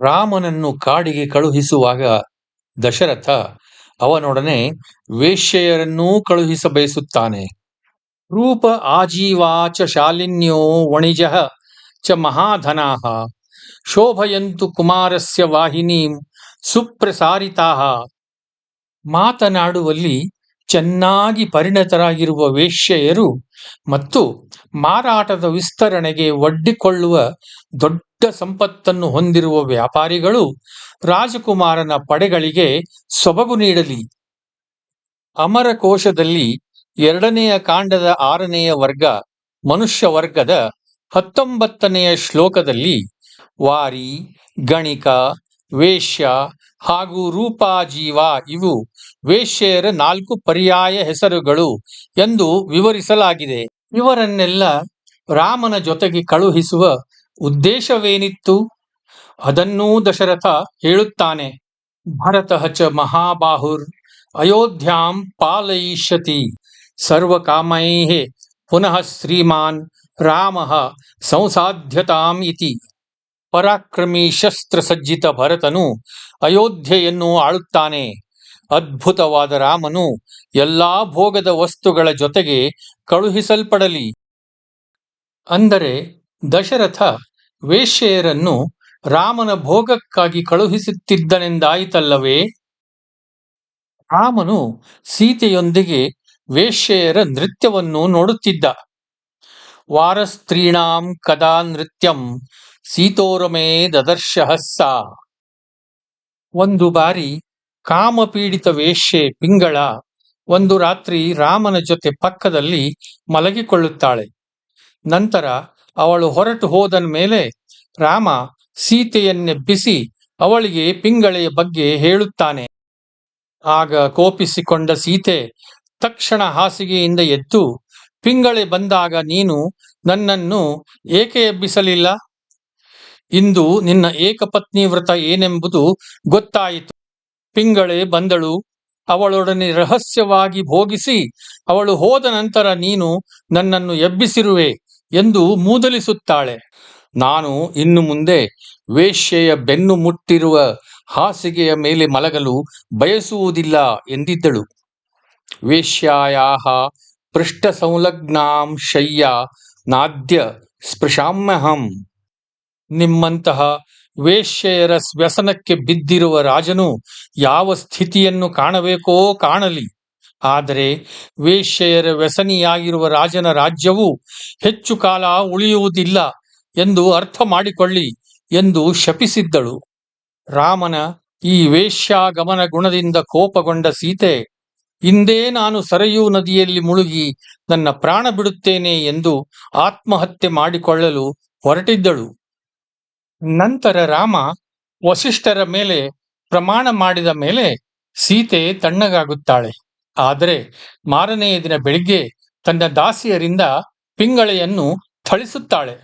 ರಾಮನನ್ನು ಕಾಡಿಗೆ ಕಳುಹಿಸುವಾಗ ದಶರಥ ಅವನೊಡನೆ ವೇಶ್ಯೆಯರನ್ನೂ ಕಳುಹಿಸ ಬಯಸುತ್ತಾನೆ. ರೂಪ ಆಜೀವಾಚ ಶಾಲಿನ್ಯೋ ವಣಿಜ ಚ ಮಹಾಧನಾ. ಶೋಭಯಂತು ಕುಮಾರಸ್ಯ ವಾಹಿನೀಂ ಸುಪ್ರಸಾರಿತಾ. ಮಾತನಾಡುವಲ್ಲಿ ಚೆನ್ನಾಗಿ ಪರಿಣತರಾಗಿರುವ ವೇಶ್ಯೆಯರು ಮತ್ತು ಮಾರಾಟದ ವಿಸ್ತರಣೆಗೆ ಒಡ್ಡಿಕೊಳ್ಳುವ ದೊಡ್ಡ ಸಂಪತ್ತನ್ನು ಹೊಂದಿರುವ ವ್ಯಾಪಾರಿಗಳು ರಾಜಕುಮಾರನ ಪಡೆಗಳಿಗೆ ಸೊಬಗು ನೀಡಲಿ. ಅಮರಕೋಶದಲ್ಲಿ ಎರಡನೆಯ ಕಾಂಡದ ಆರನೆಯ ವರ್ಗ, ಮನುಷ್ಯ ವರ್ಗದ ಹತ್ತೊಂಬತ್ತನೆಯ ಶ್ಲೋಕದಲ್ಲಿ ವಾರಿ, ಗಣಿಕ, ವೇಶ್ಯ ಹಾಗೂ ರೂಪಾಜೀವ ಇವು ವೇಶ್ಯೆಯರ ನಾಲ್ಕು ಪರ್ಯಾಯ ಹೆಸರುಗಳು ಎಂದು ವಿವರಿಸಲಾಗಿದೆ. ಇವರನ್ನೆಲ್ಲ ರಾಮನ ಜೊತೆಗೆ ಕಳುಹಿಸುವ ಉದ್ದೇಶವೇನಿತ್ತು? ಅದನ್ನೂ ದಶರಥ ಹೇಳುತ್ತಾನೆ. ಭರತ ಚ ಮಹಾಬಾಹುರ್ ಅಯೋಧ್ಯಾಂ ಪಾಲಯಿಷ್ಯತಿ. ಸರ್ವಕಾಮೈಃ ಪುನಃ ಶ್ರೀಮಾನ್ ರಾಮ ಸಂಸಾಧ್ಯತಾಂ ಇತಿ. ಪರಾಕ್ರಮಿ ಶಸ್ತ್ರಸಜ್ಜಿತ ಭರತನು ಅಯೋಧ್ಯೆಯನ್ನು ಆಳುತ್ತಾನೆ. ಅದ್ಭುತವಾದ ರಾಮನು ಎಲ್ಲಾ ಭೋಗದ ವಸ್ತುಗಳ ಜೊತೆಗೆ ಕಳುಹಿಸಲ್ಪಡಲಿ. ಅಂದರೆ ದಶರಥ ವೇಶ್ಯೆಯರನ್ನು ರಾಮನ ಭೋಗಕ್ಕಾಗಿ ಕಳುಹಿಸುತ್ತಿದ್ದನೆಂದಾಯಿತಲ್ಲವೇ? ರಾಮನು ಸೀತೆಯೊಂದಿಗೆ ವೇಶ್ಯೆಯರ ನೃತ್ಯವನ್ನು ನೋಡುತ್ತಿದ್ದ. ವಾರಸ್ತ್ರೀಣಾಂ ಕದಾ ನೃತ್ಯಂ ಸೀತೋರಮೇ ದದರ್ಶಹಸ್ಸ ಒಂದು ಬಾರಿ ಕಾಮಪೀಡಿತ ವೇಶ್ಯೆ ಪಿಂಗಳ ಒಂದು ರಾತ್ರಿ ರಾಮನ ಜೊತೆ ಪಕ್ಕದಲ್ಲಿ ಮಲಗಿಕೊಳ್ಳುತ್ತಾಳೆ. ನಂತರ ಅವಳು ಹೊರಟು ಹೋದ ಮೇಲೆ ರಾಮ ಸೀತೆಯನ್ನೆಬ್ಬಿಸಿ ಅವಳಿಗೆ ಪಿಂಗಳೆಯ ಬಗ್ಗೆ ಹೇಳುತ್ತಾನೆ. ಆಗ ಕೋಪಿಸಿಕೊಂಡ ಸೀತೆ ತಕ್ಷಣ ಹಾಸಿಗೆಯಿಂದ ಎದ್ದು, ಪಿಂಗಳೆ ಬಂದಾಗ ನೀನು ನನ್ನನ್ನು ಏಕೆ ಎಬ್ಬಿಸಲಿಲ್ಲ? ಇಂದು ನಿನ್ನ ಏಕಪತ್ನಿ ವ್ರತ ಏನೆಂಬುದು ಗೊತ್ತಾಯಿತು. ಪಿಂಗಳೆ ಬಂದಳು, ಅವಳೊಡನೆ ರಹಸ್ಯವಾಗಿ ಭೋಗಿಸಿ, ಅವಳು ಹೋದ ನಂತರ ನೀನು ನನ್ನನ್ನು ಎಬ್ಬಿಸಿರುವೆ ಎಂದು ಮೂದಲಿಸುತ್ತಾಳೆ. ನಾನು ಇನ್ನು ಮುಂದೆ ವೇಶ್ಯೆಯ ಬೆನ್ನು ಮುಟ್ಟಿರುವ ಹಾಸಿಗೆಯ ಮೇಲೆ ಮಲಗಲು ಬಯಸುವುದಿಲ್ಲ ಎಂದಿದ್ದಳು. ವೇಶ್ಯಾಯಾಹ ಪೃಷ್ಠ ಸಂಲಗ್ನಾಂ ಶಯ್ಯ ನಾದ್ಯ ಸ್ಪೃಶಾಮ್ಯಹಂ. ನಿಮ್ಮಂತಹ ವೇಶ್ಯೆಯರ ವ್ಯಸನಕ್ಕೆ ಬಿದ್ದಿರುವ ರಾಜನು ಯಾವ ಸ್ಥಿತಿಯನ್ನು ಕಾಣಬೇಕೋ ಕಾಣಲಿ. ಆದರೆ ವೇಶ್ಯೆಯರ ವ್ಯಸನಿಯಾಗಿರುವ ರಾಜನ ರಾಜ್ಯವು ಹೆಚ್ಚು ಕಾಲ ಉಳಿಯುವುದಿಲ್ಲ ಎಂದು ಅರ್ಥ ಮಾಡಿಕೊಳ್ಳಿ ಎಂದು ಶಪಿಸಿದ್ದಳು. ರಾಮನ ಈ ವೇಶ್ಯಾಗಮನ ಗುಣದಿಂದ ಕೋಪಗೊಂಡ ಸೀತೆ ಇಂದೇ ನಾನು ಸರಯೂ ನದಿಯಲ್ಲಿ ಮುಳುಗಿ ನನ್ನ ಪ್ರಾಣ ಬಿಡುತ್ತೇನೆ ಎಂದು ಆತ್ಮಹತ್ಯೆ ಮಾಡಿಕೊಳ್ಳಲು ಹೊರಟಿದ್ದಳು. ನಂತರ ರಾಮ ವಸಿಷ್ಠರ ಮೇಲೆ ಪ್ರಮಾಣ ಮಾಡಿದ ಮೇಲೆ ಸೀತೆ ತಣ್ಣಗಾಗುತ್ತಾಳೆ. ಆದರೆ ಮಾರನೆಯ ದಿನ ಬೆಳಿಗ್ಗೆ ತನ್ನ ದಾಸಿಯರಿಂದ ಪಿಂಗಳೆಯನ್ನು ಥಳಿಸುತ್ತಾಳೆ.